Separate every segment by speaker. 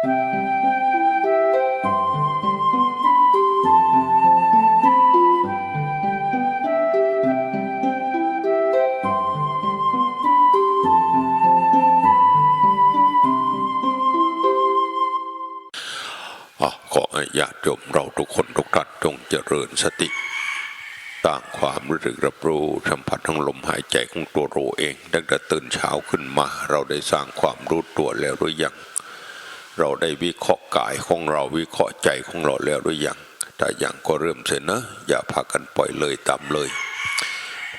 Speaker 1: ขอให้ญาติโยมเราทุกคนทุกท่านจงเจริญสติต่างความรู้สึกรับรู้สัมผัสทั้งลมหายใจของตัวเราเองตั้งแต่ตื่นเช้าขึ้นมา เราได้สร้างความรู้ตัวแล้วหรือยัง เราได้วิเคราะห์กายของเราวิเคราะห์ใจของเราแล้วหรือยังถ้ายังก็เริ่มเสียนะ อย่าพากันปล่อยเลยตามเลย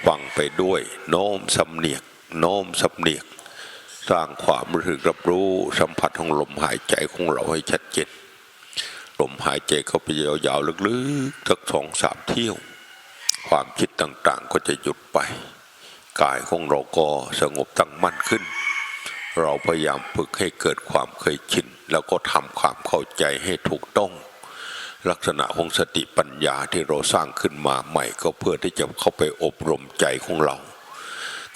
Speaker 1: ฟังไปด้วยโน้มสำเนียก โน้มสำเนียก สร้างความรู้สึกรับรู้สัมผัสของลมหายใจของเราให้ชัดเจนลมหายใจเข้าไปยาวๆลึกๆสักสองสามเที่ยว ความคิดต่างๆก็จะหยุดไป กายของเราก็สงบตั้งมั่นขึ้น เราพยายามฝึกให้เกิดความเคยชิน แล้วก็ทำความเข้าใจให้ถูกต้อง ลักษณะของสติปัญญาที่เราสร้างขึ้นมาใหม่ก็เพื่อที่จะเข้าไปอบรมใจของเรา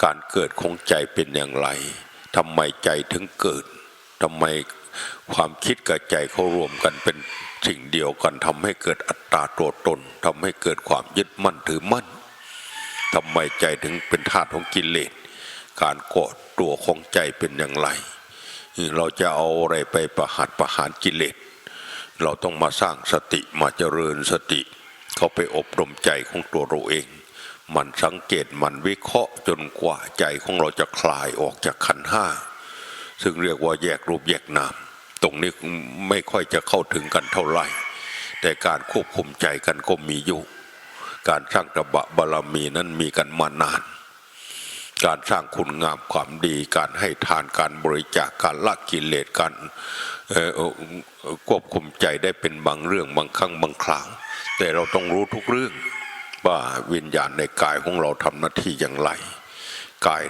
Speaker 1: การเกิดของใจเป็นอย่างไรทำไมใจถึงเกิดทำไมความคิดกับใจเขารวมกันเป็นสิ่งเดียวกันทำให้เกิดอัตตาตัวตนทำให้เกิดความยึดมั่นถือมั่นทำไมใจถึงเป็นธาตุของกิเลสการเกาะตัวของใจเป็นอย่างไร เราจะเอาอะไรไปประหัตประหารกิเลส เราต้องมาสร้างสติมาเจริญสติ เข้าไปอบรมใจของตัวเราเอง มันสังเกตมันวิเคราะห์จนกว่าใจของเราจะคลายออกจากขันห้า ซึ่งเรียกว่าแยกรูปแยกนาม ตรงนี้ไม่ค่อยจะเข้าถึงกันเท่าไหร่ แต่การควบคุมใจกันก็มีอยู่ การสร้างตบะบารมีนั้นมีกันมานาน การสร้างคุณงามความดี การให้ทานการบริจาคการละกิเลสการควบคุมใจได้เป็นบางเรื่องบางครั้งบางคราวแต่เราต้องรู้ทุกเรื่องว่าวิญญาณในกายของเราทำหน้าที่อย่างไรกาย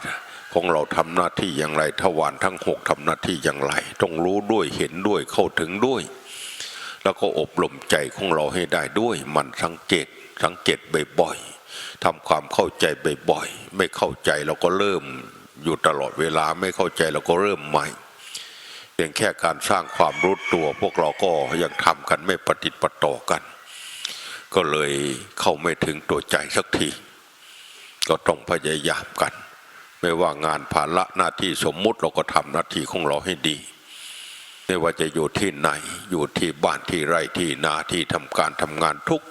Speaker 1: ของเราทำหน้าที่อย่างไรทวารทั้งหกทำหน้าที่อย่างไร ต้องรู้ด้วยเห็นด้วยเข้าถึงด้วย แล้วก็อบรมใจของเราให้ได้ด้วย มันสังเกตสังเกตบ่อยๆ ทำความเข้าใจบ่อยๆไม่เข้าใจเราก็เริ่มอยู่ตลอดเวลาไม่เข้าใจเราก็เริ่มใหม่เพียงแค่การสร้างความรู้ตัวพวกเราก็ยังทำกันไม่ปฏิปต่อกัน ก็เลยเข้าไม่ถึงตัวใจสักที ก็ต้องพยายามกัน ไม่ว่างานภาระหน้าที่สมมุติเราก็ทำหน้าที่ของเราให้ดี ไม่ว่าจะอยู่ที่ไหนอยู่ที่บ้านที่ไร่ที่นาที่ทำการทำงานทุก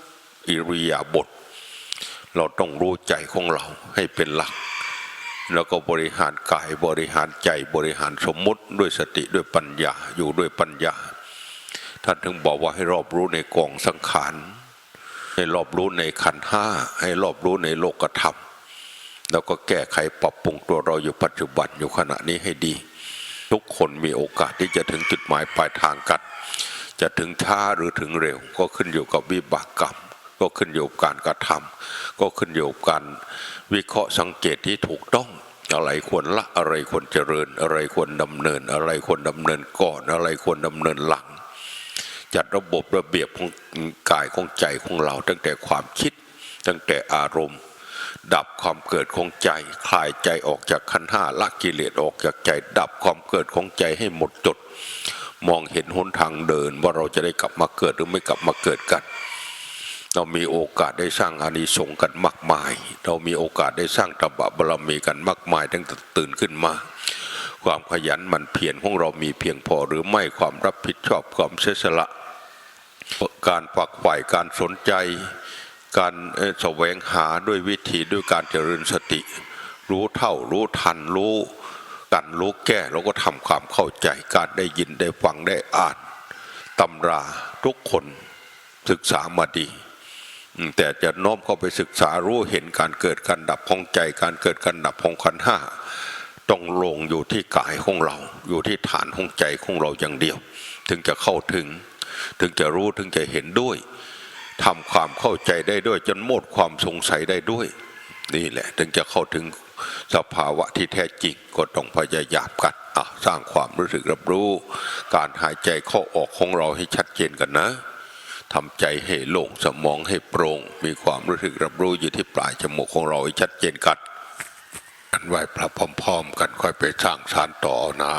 Speaker 1: อิริยาบถ เราต้องรู้ใจของเราให้เป็นหลัก แล้วก็บริหารกายบริหารใจบริหารสมมุติด้วยสติด้วยปัญญาอยู่ด้วยปัญญาท่านถึงบอกว่าให้รอบรู้ในกองสังขารให้รอบรู้ในขันห้าให้รอบรู้ในโลกธรรม แล้วก็แก้ไขปรับปรุงตัวเราอยู่ปัจจุบันอยู่ขณะนี้ให้ดี ทุกคนมีโอกาสที่จะถึงจุดหมายปลายทางกัน จะถึงช้าหรือถึงเร็วก็ขึ้นอยู่กับวิบากกรรม ก็ขึ้นอยู่กับการกระทำก็ขึ้นอยู่กับการวิเคราะห์สังเกตที่ถูกต้องอะไรควรละอะไรควรเจริญ อะไรควรดำเนิน อะไรควรดำเนินก่อนอะไรควรดำเนินหลัง จัดระบบระเบียบของกายของใจของเรา ตั้งแต่ความคิดตั้งแต่อารมณ์ ดับความเกิดของใจ คลายใจออกจากขันห้าละกิเลสออกจากใจ ดับความเกิดของใจให้หมดจด มองเห็นหนทางเดินว่าเราจะได้กลับมาเกิดหรือไม่กลับมาเกิดกัน เรามีโอกาสได้สร้างอานิสงส์กันมากมาย เรามีโอกาสได้สร้างตบะบารมีกันมากมายตั้งแต่ตื่นขึ้นมา ความขยันหมันเพียรของเรามีเพียงพอหรือไม่ความรับผิดชอบความเสียสละการฝักใฝ่การสนใจ การแสวงหาด้วยวิธีด้วยการเจริญสติ รู้เท่ารู้ทันรู้กันรู้แก้เราก็ทำความเข้าใจการได้ยินได้ฟังได้อ่านตำราทุกคนศึกษามาดี แต่จะน้อมเข้าไปศึกษารู้เห็นการเกิดการดับของใจ การเกิดการดับของขันห้าต้องลงอยู่ที่กายของเรา อยู่ที่ฐานของใจของเราอย่างเดียว ถึงจะเข้าถึง ถึงจะรู้ถึงจะเห็นด้วยทำความเข้าใจได้ด้วย จนหมดความสงสัยได้ด้วย นี่แหละ ถึงจะเข้าถึงสภาวะที่แท้จริงก็ต้องพยายามกันสร้างความรู้สึกรับรู้ การหายใจเข้าออกของเราให้ชัดเจนกันนะ ทำใจให้โล่งสมองให้โปร่ง มีความรู้สึกรับรู้อยู่ที่ปลายจมูกของเราให้ชัดเจนกัดกันไหวพระพร้อม ๆ กันค่อยไปสร้างสารต่อนะ